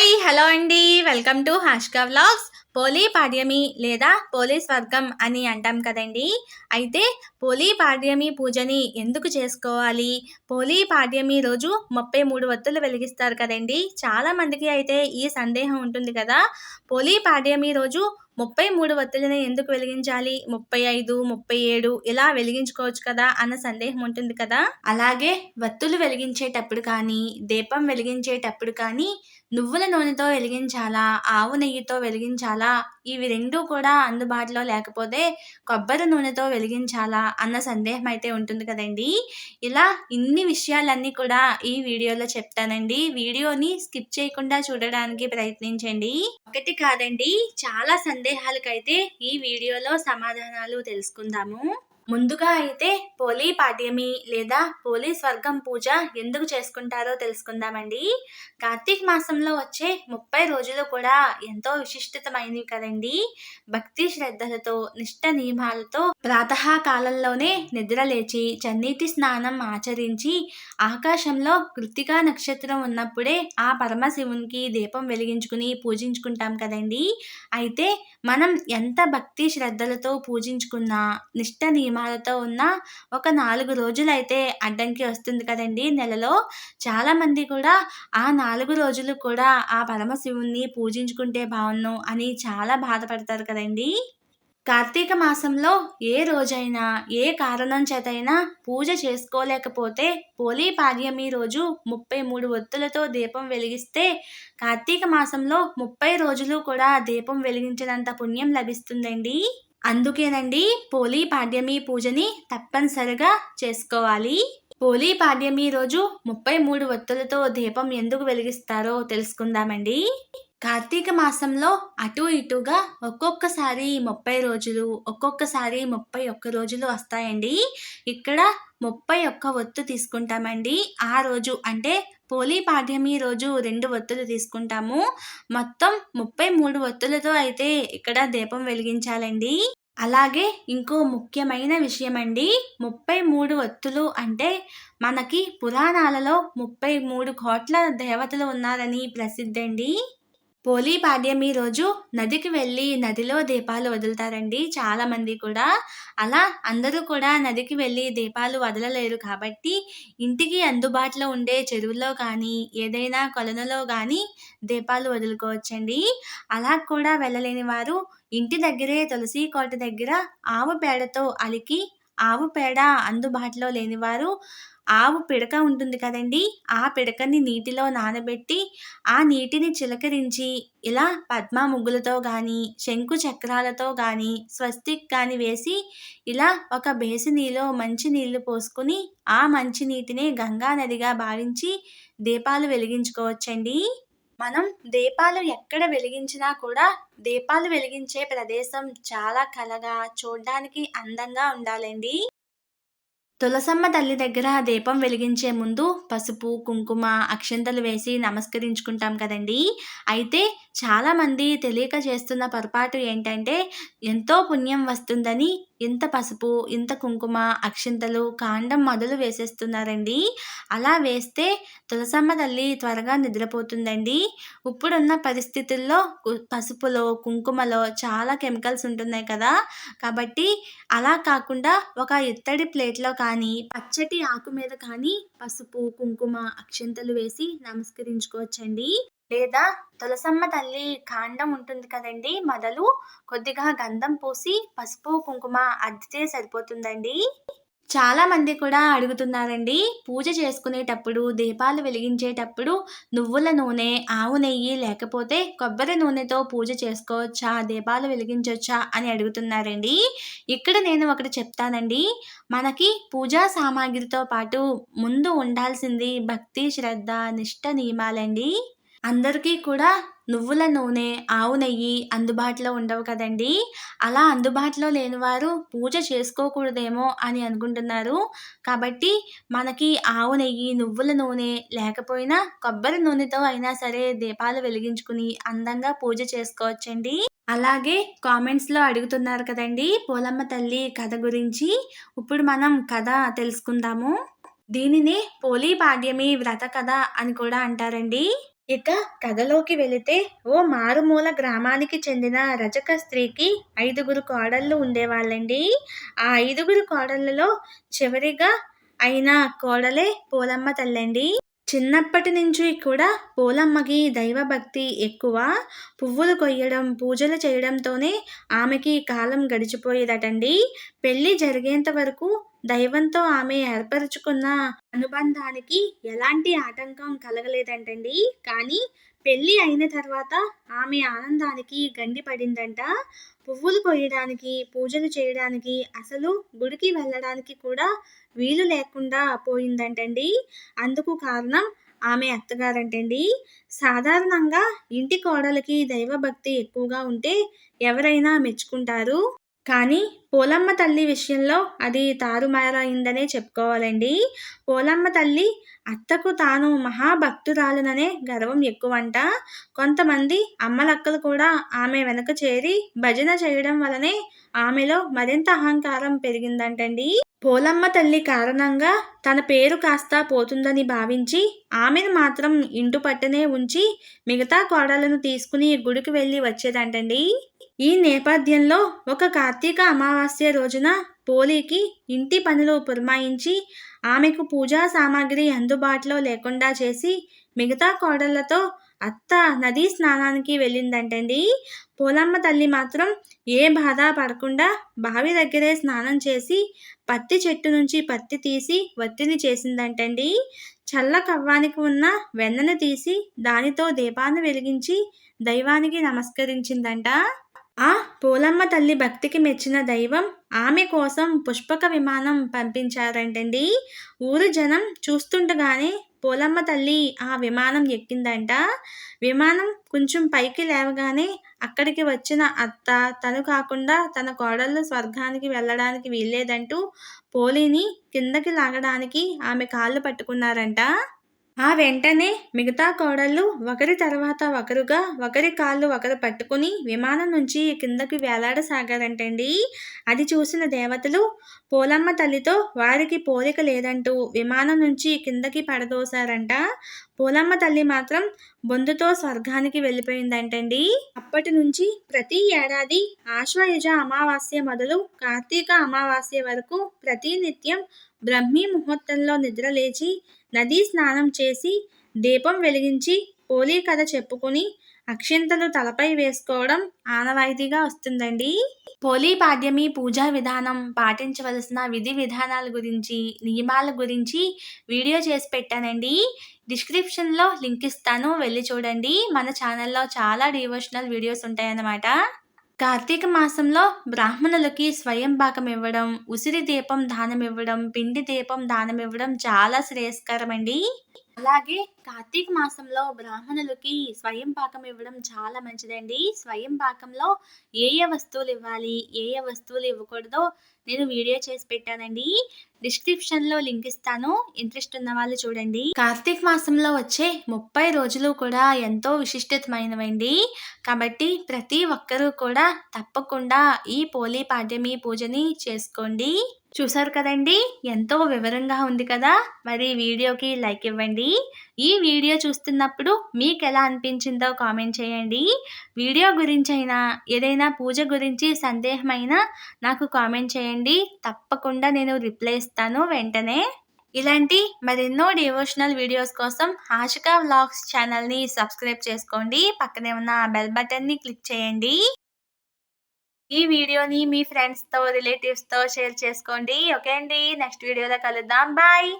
Hi hello అండి. Welcome to Hashka vlogs. Poli Padyami లేదా police వర్గం అని అంటాం కదండి. అయితే పోలీ పాడ్యమి పూజని ఎందుకు చేసుకోవాలి? పోలీ పాడ్యమి రోజు ముప్పై మూడు వత్తులు వెలిగిస్తారు కదండి. చాలా మందికి అయితే ఈ సందేహం ఉంటుంది కదా. పోలీ పాడ్యమి రోజు ముప్పై మూడు వత్తులని ఎందుకు వెలిగించాలి? ముప్పై ఐదు ముప్పై ఏడు ఇలా వెలిగించుకోవచ్చు కదా అన్న సందేహం ఉంటుంది కదా. అలాగే వత్తులు వెలిగించేటప్పుడు కానీ దీపం వెలిగించేటప్పుడు కానీ నువ్వుల నూనెతో వెలిగించాలా? ఆవు నెయ్యితో వెలిగించాలా? ఇవి రెండూ కూడా అందుబాటులో లేకపోతే కొబ్బరి నూనెతో వెలిగించాలా? అన్న సందేహం అయితే ఉంటుంది కదండి. ఇలా ఇన్ని విషయాలన్నీ కూడా ఈ వీడియోలో చెప్తానండి. వీడియోని స్కిప్ చేయకుండా చూడడానికి ప్రయత్నించండి. ఒకటి కాదండి చాలా సందేహాలకైతే ఈ వీడియోలో సమాధానాలు తెలుసుకుందాము. ముందుగా అయితే పోలీ పాడ్యమి లేదా పోలీ స్వర్గం పూజ ఎందుకు చేసుకుంటారో తెలుసుకుందామండి. కార్తీక మాసంలో వచ్చే ముప్పై రోజులు కూడా ఎంతో విశిష్టతమైనవి కదండి. భక్తి శ్రద్ధలతో నిష్ట నియమాలతో ప్రాతకాలంలోనే నిద్ర లేచి చన్నీటి స్నానం ఆచరించి ఆకాశంలో కృతికా నక్షత్రం ఉన్నప్పుడే ఆ పరమశివునికి దీపం వెలిగించుకుని పూజించుకుంటాం కదండి. అయితే మనం ఎంత భక్తి శ్రద్ధలతో పూజించుకున్నా నిష్ట నియమాలతో ఉన్న ఒక నాలుగు రోజులైతే అడ్డంకి వస్తుంది కదండి నెలలో. చాలామంది కూడా ఆ నాలుగు రోజులు కూడా ఆ పరమశివుణ్ణి పూజించుకుంటే బాగున్ను అని చాలా బాధపడతారు కదండి. కార్తీక మాసంలో ఏ రోజైనా ఏ కారణం చేతైనా పూజ చేసుకోలేకపోతే పోలీ పాడ్యమి రోజు ముప్పై మూడు ఒత్తులతో దీపం వెలిగిస్తే కార్తీక మాసంలో ముప్పై రోజులు కూడా దీపం వెలిగించినంత పుణ్యం లభిస్తుందండి. అందుకేనండి పోలీ పాడ్యమి పూజని తప్పనిసరిగా చేసుకోవాలి. పోలీ పాడ్యమి రోజు ముప్పై మూడు ఒత్తులతో దీపం ఎందుకు వెలిగిస్తారో తెలుసుకుందామండి. కార్తీక మాసంలో అటు ఇటుగా ఒక్కొక్కసారి ముప్పై రోజులు ఒక్కొక్కసారి ముప్పై ఒక్క రోజులు వస్తాయండి. ఇక్కడ ముప్పై ఒక్క ఒత్తు తీసుకుంటామండి. ఆ రోజు అంటే పోలీ పాఠ్యమి రోజు రెండు ఒత్తులు తీసుకుంటాము. మొత్తం ముప్పై మూడు ఒత్తులతో అయితే ఇక్కడ దీపం వెలిగించాలండి. అలాగే ఇంకో ముఖ్యమైన విషయం అండి ముప్పై మూడు ఒత్తులు అంటే మనకి పురాణాలలో ముప్పై మూడు కోట్ల దేవతలు ఉన్నారని ప్రసిద్ధి అండి పోలీ పాడ్యమి రోజు నదికి వెళ్ళి నదిలో దీపాలు వదులుతారండి చాలామంది కూడా. అలా అందరూ కూడా నదికి వెళ్ళి దీపాలు వదలలేరు కాబట్టి ఇంటికి అందుబాటులో ఉండే చెరువులో కానీ ఏదైనా కొలనులో కానీ దీపాలు వదులుకోవచ్చండి. అలా కూడా వెళ్ళలేని వారు ఇంటి దగ్గరే తులసి కోట దగ్గర ఆవు పేడతో అలికి ఆవు పేడ అందుబాటులో లేనివారు ఆవు పిడక ఉంటుంది కదండి. ఆ పిడకని నీటిలో నానబెట్టి ఆ నీటిని చిలకరించి ఇలా పద్మ ముగ్గులతో కానీ శంకు చక్రాలతో కానీ స్వస్తిక్ కానీ వేసి ఇలా ఒక బేసినీలో మంచి నీళ్ళు పోసుకుని ఆ మంచి నీటిని గంగా నదిగా భావించి దీపాలు వెలిగించుకోవచ్చండి. మనం దీపాలు ఎక్కడ వెలిగించినా కూడా దీపాలు వెలిగించే ప్రదేశం చాలా కలగా చూడడానికి అందంగా ఉండాలండి. తులసమ్మ తల్లి దగ్గర దీపం వెలిగించే ముందు పసుపు కుంకుమ అక్షంతలు వేసి నమస్కరించుకుంటాం కదండి. అయితే చాలామంది తెలియక చేస్తున్న పొరపాటు ఏంటంటే ఎంతో పుణ్యం వస్తుందని ఇంత పసుపు ఇంత కుంకుమ అక్షింతలు కాండం మొదలు వేసేస్తున్నారండి. అలా వేస్తే తులసమ్మ తల్లి త్వరగా నిద్రపోతుందండి. ఇప్పుడున్న పరిస్థితుల్లో పసుపులో కుంకుమలో చాలా కెమికల్స్ ఉంటున్నాయి కదా. కాబట్టి అలా కాకుండా ఒక ఇత్తడి ప్లేట్లో కానీ పచ్చటి ఆకు మీద కానీ పసుపు కుంకుమ అక్షింతలు వేసి నమస్కరించుకోవచ్చండి. లేదా తులసమ్మ తల్లి కాండం ఉంటుంది కదండి మొదలు కొద్దిగా గంధం పూసి పసుపు కుంకుమ అద్దితే సరిపోతుందండి. చాలా మంది కూడా అడుగుతున్నారండి పూజ చేసుకునేటప్పుడు దీపాలు వెలిగించేటప్పుడు నువ్వుల నూనె ఆవు నెయ్యి లేకపోతే కొబ్బరి నూనెతో పూజ చేసుకోవచ్చా దీపాలు వెలిగించవచ్చా అని అడుగుతున్నారండి. ఇక్కడ నేను ఒకటి చెప్తానండి మనకి పూజా సామాగ్రితో పాటు ముందు ఉండాల్సింది భక్తి శ్రద్ధ నిష్ట నియమాలండి. అందరికీ కూడా నువ్వుల నూనె ఆవు నెయ్యి అందుబాటులో ఉండవు కదండి. అలా అందుబాటులో లేని వారు పూజ చేసుకోకూడదేమో అని అనుకుంటున్నారు. కాబట్టి మనకి ఆవు నెయ్యి నువ్వుల నూనె లేకపోయినా కొబ్బరి నూనెతో అయినా సరే దీపాలు వెలిగించుకుని అందంగా పూజ చేసుకోవచ్చండి. అలాగే కామెంట్స్లో అడుగుతున్నారు కదండి పోలమ్మ తల్లి కథ గురించి. ఇప్పుడు మనం కథ తెలుసుకుందాము. దీనిని పోలీ పాడ్యమి వ్రత కథ అని కూడా అంటారండి. ఇక కథలోకి వెళితే ఓ మారుమూల గ్రామానికి చెందిన రజక స్త్రీకి ఐదుగురు కోడళ్ళు ఉండేవాళ్ళండి. ఆ ఐదుగురు కోడళ్ళలో చివరిగా అయిన కోడలే పోలమ్మ తల్లండి. చిన్నప్పటి నుంచి కూడా పోలమ్మకి దైవభక్తి ఎక్కువ. పువ్వులు కొయ్యడం పూజలు చేయడంతోనే ఆమెకి కాలం గడిచిపోయేదటండి. పెళ్ళి జరిగేంత వరకు దైవంతో ఆమె ఏర్పరచుకున్న అనుబంధానికి ఎలాంటి ఆటంకం కలగలేదంటండి. కానీ పెళ్ళి అయిన తర్వాత ఆమె ఆనందానికి గండి పడిందంట పువ్వులు కొయ్యడానికి పూజలు చేయడానికి అసలు గుడికి వెళ్ళడానికి కూడా వీలు లేకుండా పోయిందంటండి. అందుకు కారణం ఆమె అత్తగారంటండి. సాధారణంగా ఇంటి కోడలకి దైవభక్తి ఎక్కువగా ఉంటే ఎవరైనా మెచ్చుకుంటారు. కానీ పోలమ్మ తల్లి విషయంలో అది తారుమారైందనే చెప్పుకోవాలండి. పోలమ్మ తల్లి అత్తకు తాను మహాభక్తురాలుననే గర్వం ఎక్కువంట. కొంతమంది అమ్మలక్కలు కూడా ఆమె వెనక చేరి భజన చేయడం వలనే ఆమెలో మరింత అహంకారం పెరిగిందంటండి. పోలమ్మ తల్లి కారణంగా తన పేరు కాస్త పోతుందని భావించి ఆమెను మాత్రం ఇంటు పట్టనే ఉంచి మిగతా కోడలను తీసుకుని గుడికి వెళ్ళి వచ్చేదంటండి. ఈ నేపథ్యంలో ఒక కార్తీక అమావాస్య రోజున పోలీకి ఇంటి పనులు పురమాయించి ఆమెకు పూజా సామాగ్రి అందుబాటులో లేకుండా చేసి మిగతా కోడళ్ళతో అత్త నదీ స్నానానికి వెళ్ళిందంటండి. పోలమ్మ తల్లి మాత్రం ఏ బాధ పడకుండా బావి దగ్గరే స్నానం చేసి పత్తి చెట్టు నుంచి పత్తి తీసి వత్తిని చేసిందంటండి. చల్ల కవ్వానికి ఉన్న వెన్నను తీసి దానితో దీపాన్ని వెలిగించి దైవానికి నమస్కరించిందంట. ఆ పోలమ్మ తల్లి భక్తికి మెచ్చిన దైవం ఆమె కోసం పుష్పక విమానం పంపించారంటండి. ఊరు జనం చూస్తుండగానే పోలమ్మ తల్లి ఆ విమానం ఎక్కిందంట. విమానం కొంచెం పైకి లేవగానే అక్కడికి వచ్చిన అత్త తను కాకుండా తన కోడళ్ళు స్వర్గానికి వెళ్ళడానికి వీల్లేదంటూ పోలీని కిందకి లాగడానికి ఆమె కాళ్ళు పట్టుకున్నారంట. ఆ వెంటనే మిగతా కోడళ్ళు ఒకరి తర్వాత ఒకరుగా ఒకరి కాళ్ళు ఒకరు పట్టుకుని విమానం నుంచి కిందకి వేలాడసాగారంటండి. అది చూసిన దేవతలు పోలమ్మ తల్లితో వారికి పోలిక లేదంటూ విమానం నుంచి కిందకి పడదోశారంట. పోలమ్మ తల్లి మాత్రం బొందుతో స్వర్గానికి వెళ్ళిపోయిందంటండి. అప్పటి నుంచి ప్రతి ఏడాది ఆశ్వయుజ అమావాస్య మొదలు కార్తీక అమావాస్య వరకు ప్రతి నిత్యం బ్రహ్మీ ముహూర్తంలో నిద్రలేచి నదీ స్నానం చేసి దీపం వెలిగించి పోలీ కథ చెప్పుకుని అక్షింతలు తలపై వేసుకోవడం ఆనవాయితీగా వస్తుందండి. పోలీ పాడ్యమి పూజా విధానం పాటించవలసిన విధి విధానాల గురించి నియమాల గురించి వీడియో చేసి పెట్టానండి. డిస్క్రిప్షన్లో లింక్ ఇస్తాను వెళ్ళి చూడండి. మన ఛానల్లో చాలా డివోషనల్ వీడియోస్ ఉంటాయన్నమాట. కార్తీక మాసంలో బ్రాహ్మణులకి స్వయం పాకం ఇవ్వడం ఉసిరి దీపం దానం ఇవ్వడం పిండి దీపం దానం ఇవ్వడం చాలా శ్రేయస్కరం అండి అలాగే కార్తీక మాసంలో బ్రాహ్మణులకి స్వయం పాకం ఇవ్వడం చాలా మంచిదండి. స్వయం పాకంలో ఏ ఏ వస్తువులు ఇవ్వాలి ఏ ఏ వస్తువులు ఇవ్వకూడదో నేను వీడియో చేసి పెట్టానండి. డిస్క్రిప్షన్లో లింక్ ఇస్తాను. ఇంట్రెస్ట్ ఉన్న వాళ్ళు చూడండి. కార్తీక మాసంలో వచ్చే ముప్పై రోజులు కూడా ఎంతో విశిష్టతమైనవండి కాబట్టి ప్రతి ఒక్కరూ కూడా తప్పకుండా ఈ పోలీ పాడ్యమి పూజని చేసుకోండి. చూసారు కదండి? ఎంతో వివరంగా ఉంది కదా? మరి వీడియోకి లైక్ ఇవ్వండి. ఈ వీడియో చూస్తున్నప్పుడు మీకు ఎలా అనిపించిందో కామెంట్ చేయండి. వీడియో గురించి అయినా ఏదైనా పూజ గురించి సందేహమైనా నాకు కామెంట్ చేయండి. తప్పకుండా నేను రిప్లై ఇస్తాను వెంటనే. ఇలాంటి మరెన్నో డివోషనల్ వీడియోస్ కోసం ఆశికా వ్లాగ్స్ ఛానల్ని సబ్స్క్రైబ్ చేసుకోండి. పక్కనే ఉన్న బెల్ బటన్ని క్లిక్ చేయండి. ఈ వీడియోని మీ ఫ్రెండ్స్తో రిలేటివ్స్తో షేర్ చేసుకోండి. ఓకే అండి? నెక్స్ట్ వీడియోలో కలుద్దాం. బాయ్